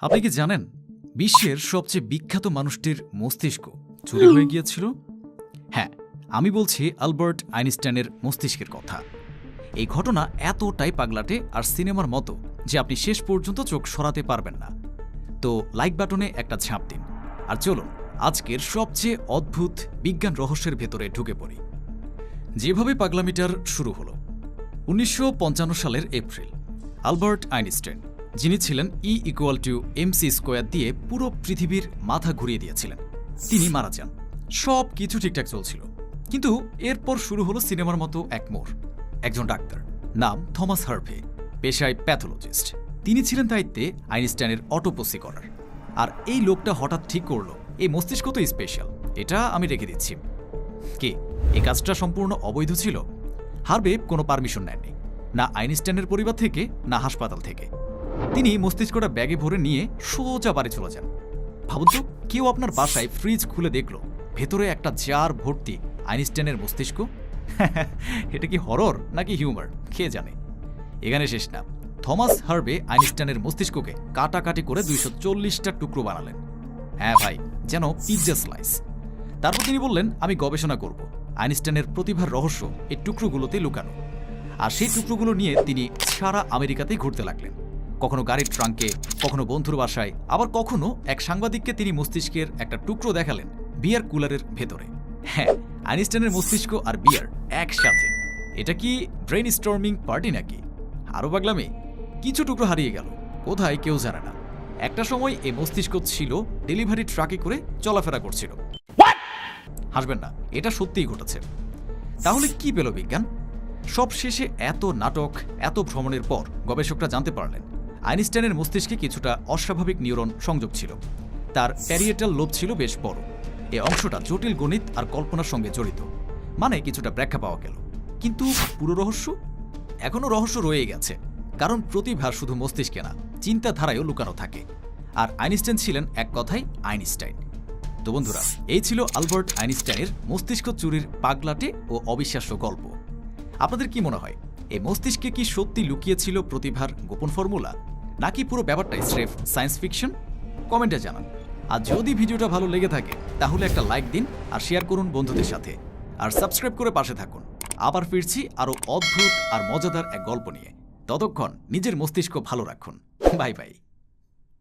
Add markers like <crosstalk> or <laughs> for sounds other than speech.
আপনি কি জানেন, বিশ্বের সবচেয়ে বিখ্যাত মানুষটির মস্তিষ্ক চুরি হয়ে গিয়েছিল? হ্যাঁ আমি বলছি আলবার্ট আইনস্টাইনের মস্তিষ্কের কথা। এই ঘটনা এতটাই পাগলাটে আর সিনেমার মতো যে আপনি শেষ পর্যন্ত চোখ সরাতে পারবেন না। তো লাইক বাটনে একটা ঝাঁপ দিন। আর চলুন, আজকের সবচেয়ে অদ্ভুত বিজ্ঞান রহস্যের ভেতরে ঢুকে পড়ি। যেভাবে পাগলামিটার শুরু হলো। উনিশশো পঞ্চান্ন সালের এপ্রিল, আলবার্ট আইনস্টাইন যিনি ছিলেন E equal to MC square দিয়ে পুরো পৃথিবীর মাথা ঘুরিয়ে দিয়েছিলেন। তিনি মারা যান। সব কিছু ঠিকঠাক চলছিল। কিন্তু এরপর শুরু হলো সিনেমার মতো এক মোড়। একজন ডাক্তার, নাম থমাস হার্ভে, পেশায় প্যাথোলজিস্ট। তিনি ছিলেন দায়িত্বে আইনস্টাইনের অটোপসি করার। আর এই লোকটা হঠাৎ ঠিক করল এই মস্তিষ্ক তো স্পেশাল এটা আমি রেখে দিচ্ছি। কে? এই কাজটা সম্পূর্ণ অবৈধ ছিল? হার্বে কোনো পারমিশন নেননি। না আইনস্টাইনের পরিবার থেকে, না হাসপাতাল থেকে। তিনি মস্তিষ্কটা ব্যাগে ভরে নিয়ে সোজা বাড়ি চলে যান। ভাবুন তো, কেউ আপনার বাসায় ফ্রিজ খুলে দেখল, ভেতরে একটা জার ভর্তি আইনস্টাইনের মস্তিষ্ক। <laughs> এটা কি হরর নাকি হিউমার কে জানে? এখানে শেষ না। থমাস হার্বে আইনস্টাইনের মস্তিষ্ককে কাটাকাটি করে দুইশো চল্লিশটা টুকরো বানালেন। হ্যাঁ ভাই, যেন পিৎজা স্লাইস তারপর তিনি বললেন, আমি গবেষণা করব। আইনস্টাইনের প্রতিভার রহস্য এই টুকরোগুলোতে লুকানো। আর সেই টুকরোগুলো নিয়ে তিনি সারা আমেরিকাতেই ঘুরতে লাগলেন। কখনো গাড়ির ট্রাঙ্কে কখনো বন্ধুর বাসায় আবার কখনো এক সাংবাদিককে তিনি মস্তিষ্কের একটা টুকরো দেখালেন বিয়ার কুলারের ভেতরে। হ্যাঁ আইনস্টাইনের মস্তিষ্ক আর বিয়ার একসাথে। এটা কি ব্রেন স্টর্মিং পার্টি নাকি? আরও পাগলামি। কিছু টুকরো হারিয়ে গেল। কোথায় কেউ জানে না। একটা সময় এই মস্তিষ্ক ছিল ডেলিভারি ট্রাকে করে চলাফেরা করছিল। হাসবেন না এটা সত্যিই ঘটেছে। তাহলে কি পেল বিজ্ঞান? সব শেষে এত নাটক এত ভ্রমণের পর গবেষকরা জানতে পারলেন আইনস্টাইনের মস্তিষ্কে কিছুটা অস্বাভাবিক নিউরন সংযোগ ছিল। তার প্যারিয়েটাল লোভ ছিল বেশ বড়। এ অংশটা জটিল গণিত আর কল্পনার সঙ্গে জড়িত। মানে কিছুটা ব্যাখ্যা পাওয়া গেল। কিন্তু পুরো রহস্য? এখনও রহস্য রয়ে গেছে। কারণ প্রতিভা শুধু মস্তিষ্কে না, চিন্তাধারায়ও লুকানো থাকে। আর আইনস্টাইন ছিলেন এক কথায় আইনস্টাইন। তো বন্ধুরা, এই ছিল আলবার্ট আইনস্টাইনের মস্তিষ্ক চুরির পাগলাটে ও অবিশ্বাস্য গল্প। আপনাদের কি মনে হয় এই মস্তিষ্কে কি সত্যি লুকিয়েছিল প্রতিভার গোপন ফর্মুলা? নাকি পুরো ব্যাপারটাই স্রেফ সায়েন্স ফিকশন? কমেন্টে জানান। আর যদি ভিডিওটা ভালো লেগে থাকে, তাহলে একটা লাইক দিন আর শেয়ার করুন বন্ধুদের সাথে। আর সাবস্ক্রাইব করে পাশে থাকুন। আবার ফিরছি আরও অদ্ভুত আর মজাদার এক গল্প নিয়ে। ততক্ষণ নিজের মস্তিষ্ক ভালো রাখুন। Bye bye.